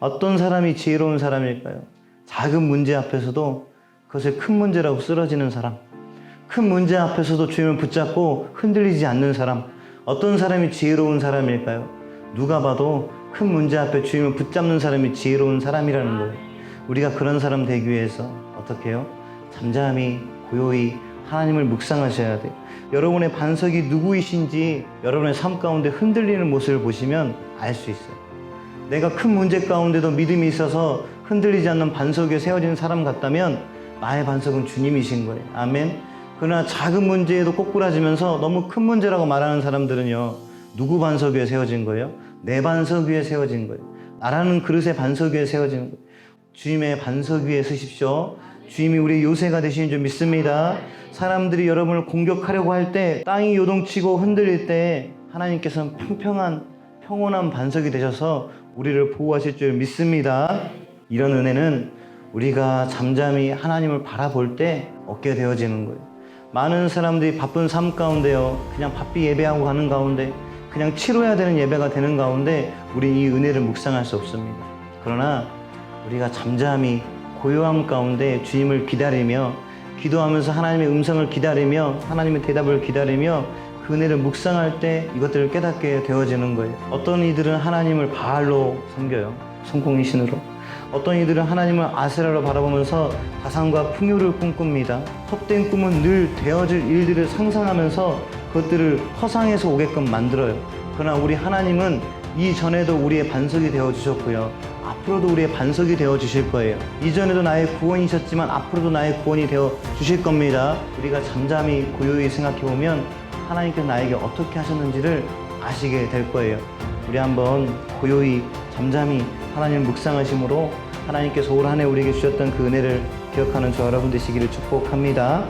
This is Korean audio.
어떤 사람이 지혜로운 사람일까요? 작은 문제 앞에서도 그것을 큰 문제라고 쓰러지는 사람. 큰 문제 앞에서도 주님을 붙잡고 흔들리지 않는 사람. 어떤 사람이 지혜로운 사람일까요? 누가 봐도 큰 문제 앞에 주님을 붙잡는 사람이 지혜로운 사람이라는 거예요. 우리가 그런 사람 되기 위해서 어떻게 해요? 잠잠히 고요히 하나님을 묵상하셔야 돼요. 여러분의 반석이 누구이신지 여러분의 삶 가운데 흔들리는 모습을 보시면 알 수 있어요. 내가 큰 문제 가운데도 믿음이 있어서 흔들리지 않는 반석 위에 세워진 사람 같다면 나의 반석은 주님이신 거예요. 아멘. 그러나 작은 문제에도 꼬꾸라지면서 너무 큰 문제라고 말하는 사람들은요. 누구 반석 위에 세워진 거예요? 내 반석 위에 세워진 거예요. 나라는 그릇의 반석 위에 세워진 거예요. 주님의 반석 위에 서십시오. 주님이 우리 요새가 되시는 줄 믿습니다. 사람들이 여러분을 공격하려고 할 때 땅이 요동치고 흔들릴 때 하나님께서는 평평한 평온한 반석이 되셔서 우리를 보호하실 줄 믿습니다. 이런 은혜는 우리가 잠잠히 하나님을 바라볼 때 얻게 되어지는 거예요. 많은 사람들이 바쁜 삶 가운데요. 그냥 바삐 예배하고 가는 가운데 그냥 치러야 되는 예배가 되는 가운데 우린 이 은혜를 묵상할 수 없습니다. 그러나 우리가 잠잠히 고요함 가운데 주님을 기다리며 기도하면서 하나님의 음성을 기다리며 하나님의 대답을 기다리며 그 은혜를 묵상할 때 이것들을 깨닫게 되어지는 거예요. 어떤 이들은 하나님을 바알로 섬겨요. 성공의 신으로. 어떤 이들은 하나님을 아세라로 바라보면서 가상과 풍요를 꿈꿉니다. 헛된 꿈은 늘 되어질 일들을 상상하면서 그것들을 허상에서 오게끔 만들어요. 그러나 우리 하나님은 이전에도 우리의 반석이 되어 주셨고요. 앞으로도 우리의 반석이 되어 주실 거예요. 이전에도 나의 구원이셨지만 앞으로도 나의 구원이 되어 주실 겁니다. 우리가 잠잠히 고요히 생각해 보면 하나님께서 나에게 어떻게 하셨는지를 아시게 될 거예요. 우리 한번 고요히 잠잠히 하나님 묵상하심으로 하나님께서 올 한 해 우리에게 주셨던 그 은혜를 기억하는 저 여러분 되시기를 축복합니다.